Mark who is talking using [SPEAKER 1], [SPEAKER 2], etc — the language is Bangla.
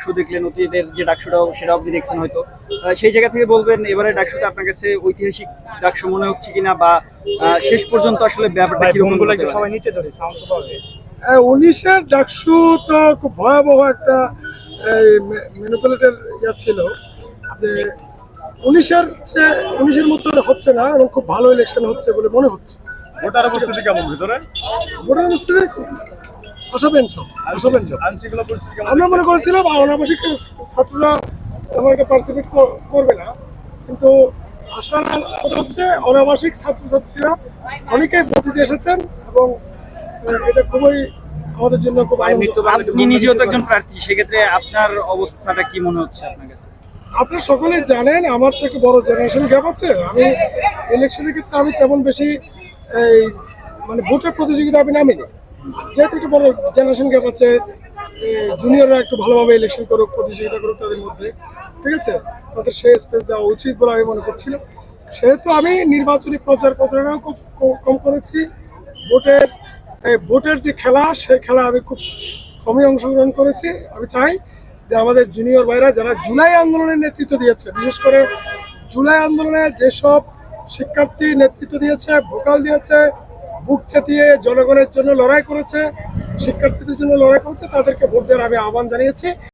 [SPEAKER 1] ডাকসু দেখলেন অতীতের যে ডাকসুটাও সেটা আপনি দেখছেন হয়তো। সেই জায়গা থেকে বলবেন এবারে ডাকসুটা আপনার কাছে ঐতিহাসিক ডাকসু মনে হচ্ছে কিনা বা শেষ পর্যন্ত আসলে ব্যাপারটা কীরকম?
[SPEAKER 2] সবাই নিচে ধরে পাবে
[SPEAKER 3] উনিশের ডাকসু তো খুব ভয়াবহ একটা ম্যানিপুলেটের ইয়া ছিল যে উনিশের চেয়ে উনিশের মতো হচ্ছে না এবং খুব ভালো ইলেকশন হচ্ছে বলে মনে হচ্ছে।
[SPEAKER 2] ভোটার উপস্থিতি কেমন ভিতরে?
[SPEAKER 3] ভোটার উপস্থিতি
[SPEAKER 2] পরিস্থিতি কেমন
[SPEAKER 3] আমরা মনে করেছিলাম অনাবাসিক ছাত্ররা তেমন একটা পার্টিসিপেট করবে না। কিন্তু আশার কথা হচ্ছে অনাবাসিক ছাত্রছাত্রীরা অনেকেই ভোট দিতে এসেছেন এবং এটা খুবই আমাদের জন্য খুব
[SPEAKER 1] আপনি নিজেও তো একজন প্রার্থী সেক্ষেত্রে আপনার অবস্থাটা কি মনে হচ্ছে আপনার কাছে?
[SPEAKER 3] আপনারা সকলে জানেন আমার থেকে বড় জেনারেশন গ্যাপ আছে। আমি ইলেকশনের ক্ষেত্রে আমি তেমন বেশি এই মানে ভোটের প্রতিযোগিতা আমি নামিনি। যেহেতু একটা বড় জেনারেশন গ্যাপ আছে জুনিয়ররা একটু ভালোভাবে ইলেকশন করুক, প্রতিযোগিতা করুক তাদের মধ্যে, ঠিক আছে? তাদের সে স্পেস দেওয়া উচিত বলে আমি মনে করছিলাম সেহেতু আমি নির্বাচনী প্রচার প্রচারণাও খুব কম- কম করেছি। ভোটের ভোটের যে খেলা, সেই খেলা আমি খুব কমই অংশগ্রহণ করেছি। আমি চাই যে আমাদের জুনিয়র ভাইরা যারা জুলাই আন্দোলনের নেতৃত্ব দিয়েছে, বিশেষ করে জুলাই আন্দোলনে যেসব শিক্ষার্থী নেতৃত্ব দিয়েছে, ভোকাল দিয়েছে বুক চেতিয়ে জনগণের জন্য লড়াই করেছে, শিক্ষার্থীদের জন্য লড়াই করেছে, তাদেরকে ভোট দেওয়ার আমি আহ্বান জানিয়েছি।